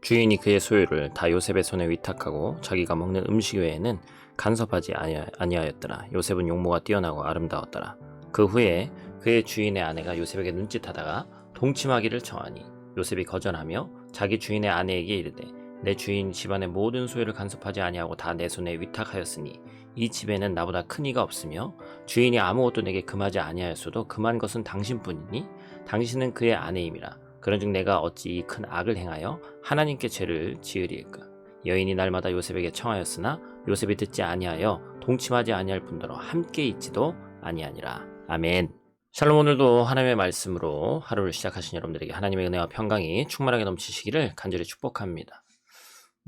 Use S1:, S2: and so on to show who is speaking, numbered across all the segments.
S1: 주인이 그의 소유를 다 요셉의 손에 위탁하고 자기가 먹는 음식 외에는 간섭하지 아니하- 아니하였더라. 요셉은 용모가 뛰어나고 아름다웠더라. 그 후에 그의 주인의 아내가 요셉에게 눈짓하다가 동침하기를 청하니 요셉이 거절하며 자기 주인의 아내에게 이르되 내 주인 집안의 모든 소유를 간섭하지 아니하고 다 내 손에 위탁하였으니 이 집에는 나보다 큰 이가 없으며 주인이 아무것도 내게 금하지 아니하였어도 금한 것은 당신뿐이니 당신은 그의 아내임이라 그런즉 내가 어찌 이 큰 악을 행하여 하나님께 죄를 지으리이까? 여인이 날마다 요셉에게 청하였으나 요셉이 듣지 아니하여 동침하지 아니할 뿐더러 함께 있지도 아니하니라. 아멘. 샬롬 오늘도 하나님의 말씀으로 하루를 시작하신 여러분들에게 하나님의 은혜와 평강이 충만하게 넘치시기를 간절히 축복합니다.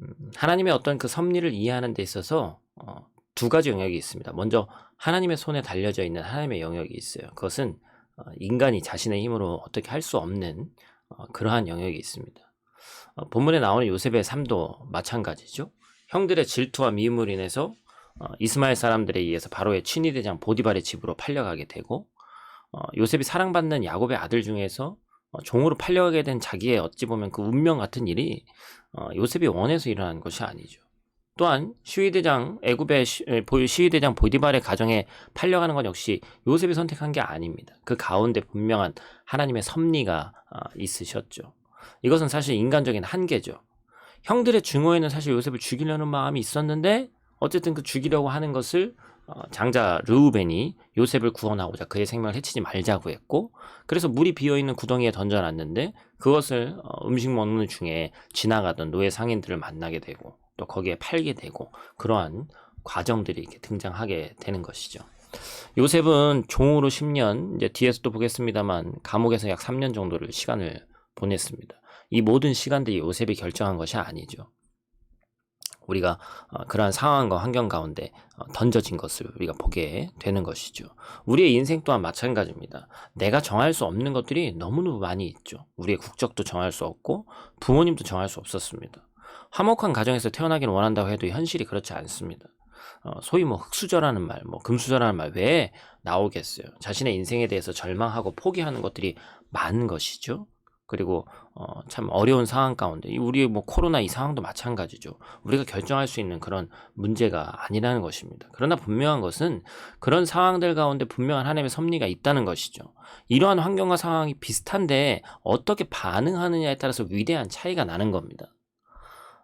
S1: 음, 하나님의 어떤 그 섭리를 이해하는 데 있어서 어, 두 가지 영역이 있습니다. 먼저 하나님의 손에 달려져 있는 하나님의 영역이 있어요. 그것은 어, 인간이 자신의 힘으로 어떻게 할 수 없는 어, 그러한 영역이 있습니다. 어, 본문에 나오는 요셉의 삶도 마찬가지죠. 형들의 질투와 미움으로 인해서 어, 이스마엘 사람들에 의해서 바로의 친위대장 보디발의 집으로 팔려가게 되고 어, 요셉이 사랑받는 야곱의 아들 중에서 어, 종으로 팔려가게 된 자기의 어찌 보면 그 운명 같은 일이 어, 요셉이 원해서 일어난 것이 아니죠. 또한 시위대장 애굽의 시위대장 보디발의 가정에 팔려가는 건 역시 요셉이 선택한 게 아닙니다. 그 가운데 분명한 하나님의 섭리가 아, 있으셨죠. 이것은 사실 인간적인 한계죠. 형들의 증오에는 사실 요셉을 죽이려는 마음이 있었는데 어쨌든 그 죽이려고 하는 것을 어, 장자 르우벤이 요셉을 구원하고자 그의 생명을 해치지 말자고 했고 그래서 물이 비어 있는 구덩이에 던져놨는데 그것을 어, 음식 먹는 중에 지나가던 노예 상인들을 만나게 되고 또 거기에 팔게 되고 그러한 과정들이 이렇게 등장하게 되는 것이죠. 요셉은 종으로 10년, 이제 뒤에서 또 보겠습니다만 감옥에서 약 3년 정도를 시간을 보냈습니다. 이 모든 시간들이 요셉이 결정한 것이 아니죠. 우리가 어, 그러한 상황과 환경 가운데 어, 던져진 것을 우리가 보게 되는 것이죠. 우리의 인생 또한 마찬가지입니다. 내가 정할 수 없는 것들이 너무너무 많이 있죠. 우리의 국적도 정할 수 없고 부모님도 정할 수 없었습니다. 화목한 가정에서 태어나기를 원한다고 해도 현실이 그렇지 않습니다. 어, 소위 뭐 흑수저라는 말, 뭐 금수저라는 말 왜 나오겠어요? 자신의 인생에 대해서 절망하고 포기하는 것들이 많은 것이죠. 그리고 어, 참 어려운 상황 가운데 이 우리 뭐 코로나 이 상황도 마찬가지죠. 우리가 결정할 수 있는 그런 문제가 아니라는 것입니다. 그러나 분명한 것은 그런 상황들 가운데 분명한 하나님의 섭리가 있다는 것이죠. 이러한 환경과 상황이 비슷한데 어떻게 반응하느냐에 따라서 위대한 차이가 나는 겁니다.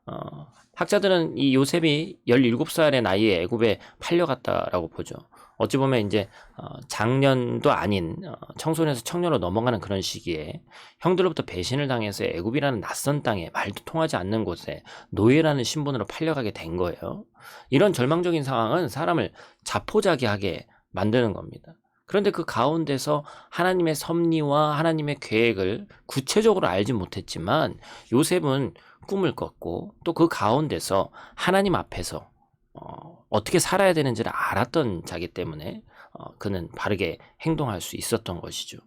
S1: 어, 학자들은 이 요셉이 17살의 나이에 애굽에 팔려갔다라고 보죠. 어찌 보면 이제 어, 장년도 아닌 어, 청소년에서 청년으로 넘어가는 그런 시기에 형들로부터 배신을 당해서 애굽이라는 낯선 땅에 말도 통하지 않는 곳에 노예라는 신분으로 팔려가게 된 거예요. 이런 절망적인 상황은 사람을 자포자기하게 만드는 겁니다. 그런데 그 가운데서 하나님의 섭리와 하나님의 계획을 구체적으로 알지 못했지만 요셉은 꿈을 꿨고 또 그 가운데서 하나님 앞에서 어, 어떻게 살아야 되는지를 알았던 자기 때문에 어, 그는 바르게 행동할 수 있었던 것이죠.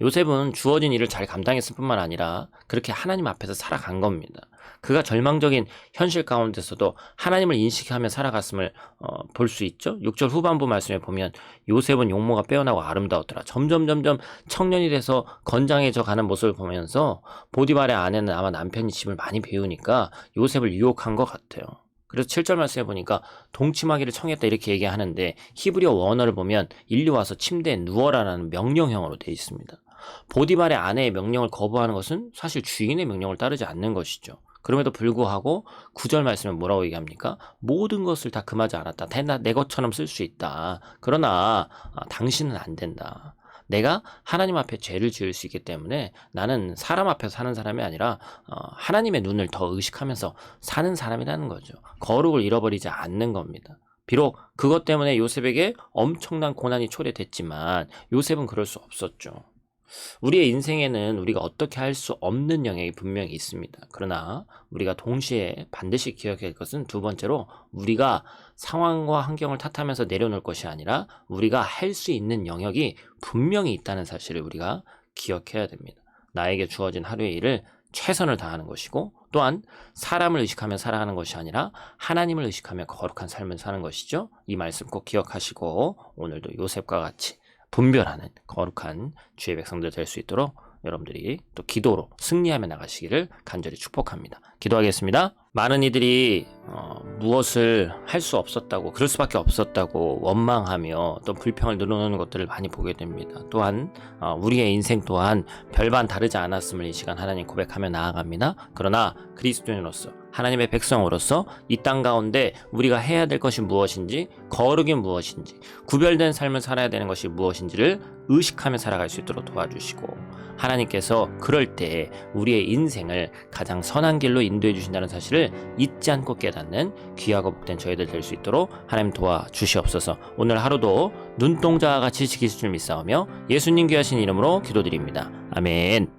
S1: 요셉은 주어진 일을 잘 감당했을 뿐만 아니라 그렇게 하나님 앞에서 살아간 겁니다. 그가 절망적인 현실 가운데서도 하나님을 인식하며 살아갔음을 어, 볼 수 있죠. 6절 후반부 말씀에 보면 요셉은 용모가 빼어나고 아름다웠더라. 점점 점점 청년이 돼서 건장해져 가는 모습을 보면서 보디발의 아내는 아마 남편이 집을 많이 배우니까 요셉을 유혹한 것 같아요. 그래서 7절 말씀에 보니까 동침하기를 청했다 이렇게 얘기하는데 히브리어 원어를 보면 일리 와서 침대에 누워라라는 명령형으로 되어 있습니다. 보디발의 아내의 명령을 거부하는 것은 사실 주인의 명령을 따르지 않는 것이죠. 그럼에도 불구하고 구절 말씀에 뭐라고 얘기합니까? 모든 것을 다 금하지 않았다. 대나 내 것처럼 쓸 수 있다. 그러나 아, 당신은 안 된다. 내가 하나님 앞에 죄를 지을 수 있기 때문에 나는 사람 앞에서 사는 사람이 아니라 어, 하나님의 눈을 더 의식하면서 사는 사람이라는 거죠. 거룩을 잃어버리지 않는 겁니다. 비록 그것 때문에 요셉에게 엄청난 고난이 초래됐지만 요셉은 그럴 수 없었죠. 우리의 인생에는 우리가 어떻게 할 수 없는 영역이 분명히 있습니다. 그러나 우리가 동시에 반드시 기억해야 할 것은 두 번째로 우리가 상황과 환경을 탓하면서 내려놓을 것이 아니라 우리가 할 수 있는 영역이 분명히 있다는 사실을 우리가 기억해야 됩니다. 나에게 주어진 하루의 일을 최선을 다하는 것이고 또한 사람을 의식하며 살아가는 것이 아니라 하나님을 의식하며 거룩한 삶을 사는 것이죠. 이 말씀 꼭 기억하시고 오늘도 요셉과 같이 분별하는 거룩한 주의 백성들 될 수 있도록 여러분들이 또 기도로 승리하며 나가시기를 간절히 축복합니다. 기도하겠습니다. 많은 이들이 어, 무엇을 할 수 없었다고 그럴 수밖에 없었다고 원망하며 또 불평을 늘어놓는 것들을 많이 보게 됩니다. 또한 어, 우리의 인생 또한 별반 다르지 않았음을 이 시간 하나님 고백하며 나아갑니다. 그러나 그리스도인으로서 하나님의 백성으로서 이 땅 가운데 우리가 해야 될 것이 무엇인지 거룩이 무엇인지 구별된 삶을 살아야 되는 것이 무엇인지를 의식하며 살아갈 수 있도록 도와주시고 하나님께서 그럴 때 우리의 인생을 가장 선한 길로 인도해 주신다는 사실을 잊지 않고 깨닫는 귀하고 복된 저희들 될 수 있도록 하나님 도와주시옵소서 오늘 하루도 눈동자와 같이 지키실 줄 믿사오며 예수님 귀하신 이름으로 기도드립니다. 아멘